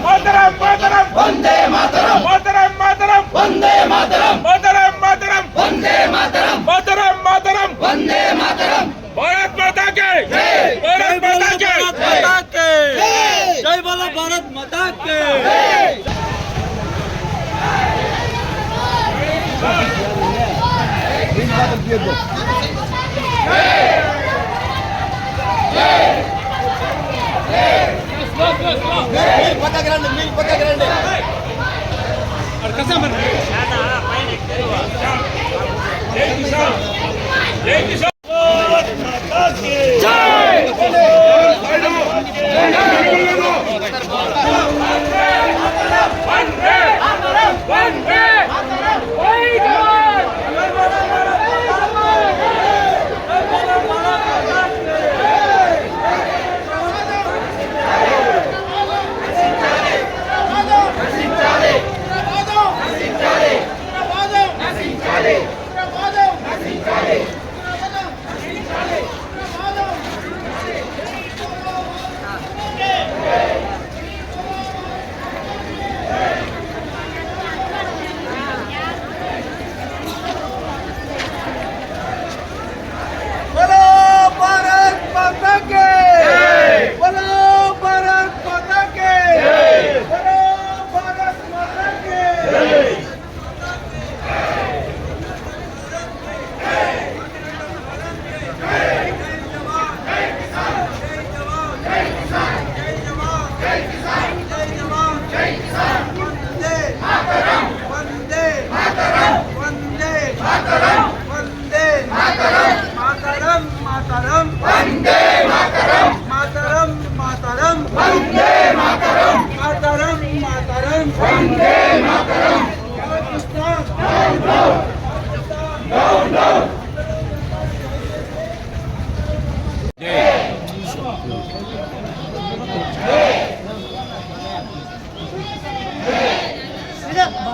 మాతరం మాతరం వందే మాతరం మాతరం మాతరం వందే మాతరం మాతరం మాతరం వందే మాతరం మాతరం మాతరం వందే మాతరం భారత్ మాతా కి భారత్ మాతా కి జై బోలో భారత్ మాతా కే बोलो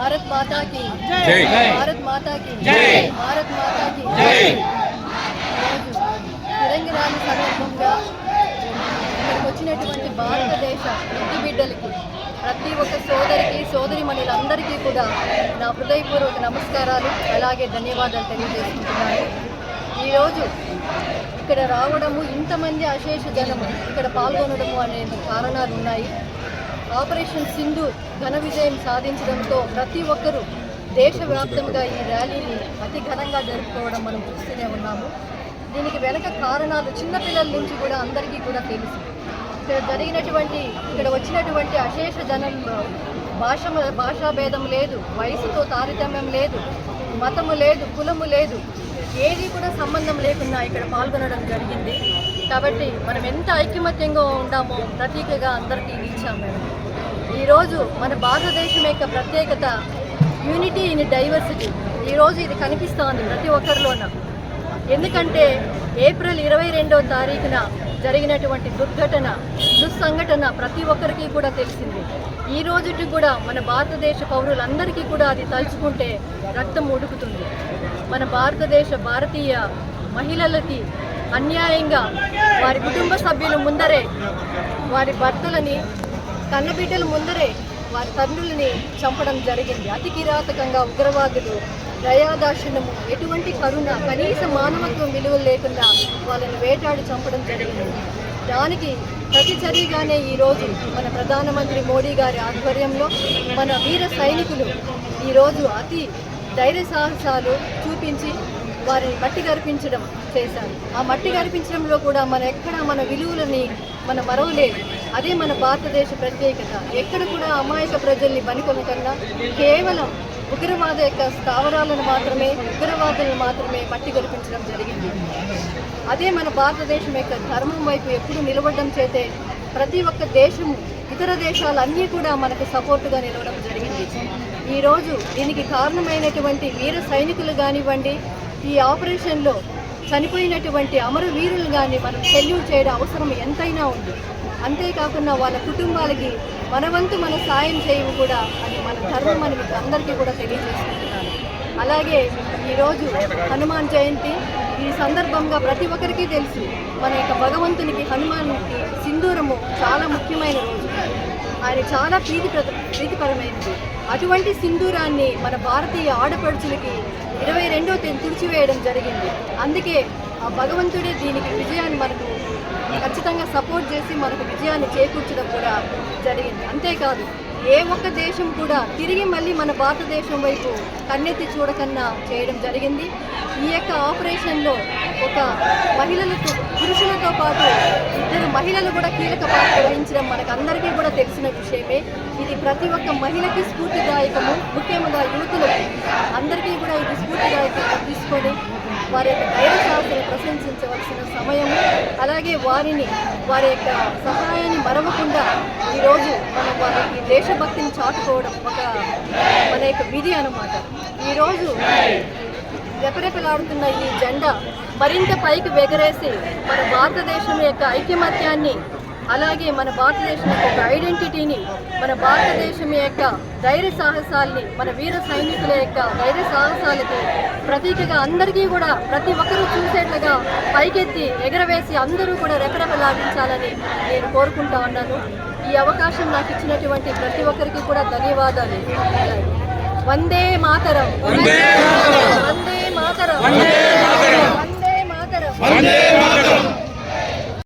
భారత్ మాతా కి జై భారత్ మాతా కి జై భారత్ మాతా కి జై తిరంగిరాని సందర్భంగా ఇక్కడికి వచ్చినటువంటి భారతదేశ ఇంటి బిడ్డలకి ప్రతి ఒక్క సోదరికి సోదరి మణిలందరికీ కూడా నా హృదయపూర్వక నమస్కారాలు అలాగే ధన్యవాదాలు తెలియజేసుకుంటున్నాను. ఈరోజు ఇక్కడ రావడము ఇంతమంది అశేష జనము ఇక్కడ పాల్గొనడము అనే కారణాలు ఉన్నాయి ఆపరేషన్ సింధు ఘన విజయం సాధించడంతో ప్రతి ఒక్కరూ దేశవ్యాప్తంగా ఈ ర్యాలీని అతి ఘనంగా జరుపుకోవడం మనం చూస్తూనే ఉన్నాము. దీనికి వెనక కారణాలు చిన్నపిల్లల నుంచి కూడా అందరికీ కూడా తెలుసు. ఇక్కడ జరిగినటువంటి ఇక్కడ వచ్చినటువంటి అశేష జనంలో భాష భాషాభేదం లేదు వయసుతో తారతమ్యం లేదు మతము లేదు కులము లేదు ఏది కూడా సంబంధం లేకుండా ఇక్కడ పాల్గొనడం జరిగింది. కాబట్టి మనం ఎంత ఐకమత్యంగా ఉండామో ప్రతీకగా అందరికీ నిలిచాం మేము. ఈరోజు మన భారతదేశం యొక్క ప్రత్యేకత యూనిటీ ఇన్ డైవర్సిటీ ఈరోజు ఇది కనిపిస్తోంది ప్రతి ఒక్కరిలోన. ఎందుకంటే ఏప్రిల్ ఇరవై రెండవ తారీఖున జరిగినటువంటి దుర్ఘటన దుస్సంఘటన ప్రతి ఒక్కరికి కూడా తెలిసింది. ఈ రోజుకి కూడా మన భారతదేశ పౌరులందరికీ కూడా అది తలుచుకుంటే రక్తం ఉడుకుతుంది. మన భారతదేశ భారతీయ మహిళలకి అన్యాయంగా వారి కుటుంబ సభ్యుల ముందరే వారి భర్తలని కన్నబిడ్డల ముందరే వారి తండ్రులని చంపడం జరిగింది. అతి కిరాతకంగా ఉగ్రవాదులు దయాదాక్షిణ్యము ఎటువంటి కరుణ కనీస మానవత్వం విలువలు లేకుండా వాళ్ళని వేటాడి చంపడం జరిగింది. దానికి ప్రతిచర్యగానే ఈరోజు మన ప్రధానమంత్రి మోడీ గారి ఆధ్వర్యంలో మన వీర సైనికులు ఈరోజు అతి ధైర్య సాహసాలు చూపించి వారిని మట్టి గర్పించడం చేశారు. ఆ మట్టి గర్పించడంలో కూడా మన ఎక్కడ మన విలువలని మన మరవలేదు అదే మన భారతదేశ ప్రత్యేకత. ఎక్కడ కూడా అమాయక ప్రజల్ని బనికొనకుండా కేవలం ఉగ్రవాద యొక్క స్థావరాలను మాత్రమే ఉగ్రవాదులను మాత్రమే మట్టి గొలిపించడం జరిగింది. అదే మన భారతదేశం యొక్క ధర్మం వైపు ఎప్పుడు నిలబడడం చేతే ప్రతి ఒక్క దేశము ఇతర దేశాలన్నీ కూడా మనకు సపోర్టుగా నిలవడం జరిగింది. ఈరోజు దీనికి కారణమైనటువంటి వీర సైనికులు కానివ్వండి ఈ ఆపరేషన్లో చనిపోయినటువంటి అమరవీరులు కానీ మనం సెల్యూట్ చేయడం అవసరం ఎంతైనా ఉంది. అంతేకాకుండా వాళ్ళ కుటుంబాలకి మనవంతు మన సాయం చేయవు కూడా అది మన ధర్మం అని మీకు అందరికీ కూడా తెలియజేసుకుంటున్నాను అలాగే ఈరోజు హనుమాన్ జయంతి ఈ సందర్భంగా ప్రతి ఒక్కరికి తెలుసు మన యొక్క భగవంతునికి హనుమాన్కి సింధూరము చాలా ముఖ్యమైన రోజు. ఆయన చాలా ప్రీతి ప్రీతిపరమైనది. అటువంటి సింధూరాన్ని మన భారతీయ ఆడపడుచులకి ఇరవై రెండో తేదీ తుడిచివేయడం జరిగింది. అందుకే ఆ భగవంతుడే దీనికి విజయాన్ని మనకు ఖచ్చితంగా సపోర్ట్ చేసి మనకు విజయాన్ని చేకూర్చడం కూడా జరిగింది. అంతేకాదు ఏ ఒక్క దేశం కూడా తిరిగి మళ్ళీ మన భారతదేశం వైపు కన్నెత్తి చూడకన్నా చేయడం జరిగింది. ఈ యొక్క ఆపరేషన్లో ఒక మహిళలతో పురుషులతో పాటు ఇద్దరు మహిళలు కూడా కీలక పాత్ర వహించడం మనకు అందరికీ కూడా తెలిసిన విషయమే. ఇది ప్రతి ఒక్క మహిళకి స్ఫూర్తిదాయకము. ముఖ్యంగా యువతులకు అందరికీ కూడా ఇది స్ఫూర్తిదాయకంగా తీసుకొని వారి యొక్క ధైర్య ప్రశంసించవలసిన సమయము అలాగే వారిని వారి యొక్క సహాయాన్ని మరవకుండా ఈరోజు మనం వారికి దేశభక్తిని చాటుకోవడం ఒక మన యొక్క విధి అన్నమాట. ఈరోజు రెపరెపలాడుతున్న ఈ జెండా మరింత పైకి ఎగరేసి మన భారతదేశం యొక్క ఐక్యమత్యాన్ని అలాగే మన భారతదేశం యొక్క ఐడెంటిటీని మన భారతదేశం యొక్క ధైర్య సాహసాల్ని మన వీర సైనికుల యొక్క ధైర్య సాహసాలకి ప్రతీకగా అందరికీ కూడా ప్రతి ఒక్కరూ చూసేట్లుగా పైకెత్తి ఎగరవేసి అందరూ కూడా రెపరెపలాడించాలని నేను కోరుకుంటా ఉన్నాను. ఈ అవకాశం నాకు ఇచ్చినటువంటి ప్రతి ఒక్కరికి కూడా ధన్యవాదాలు. వందే మాతరం. వందే మాతరం. వందే మాతరం. వందే మాతరం.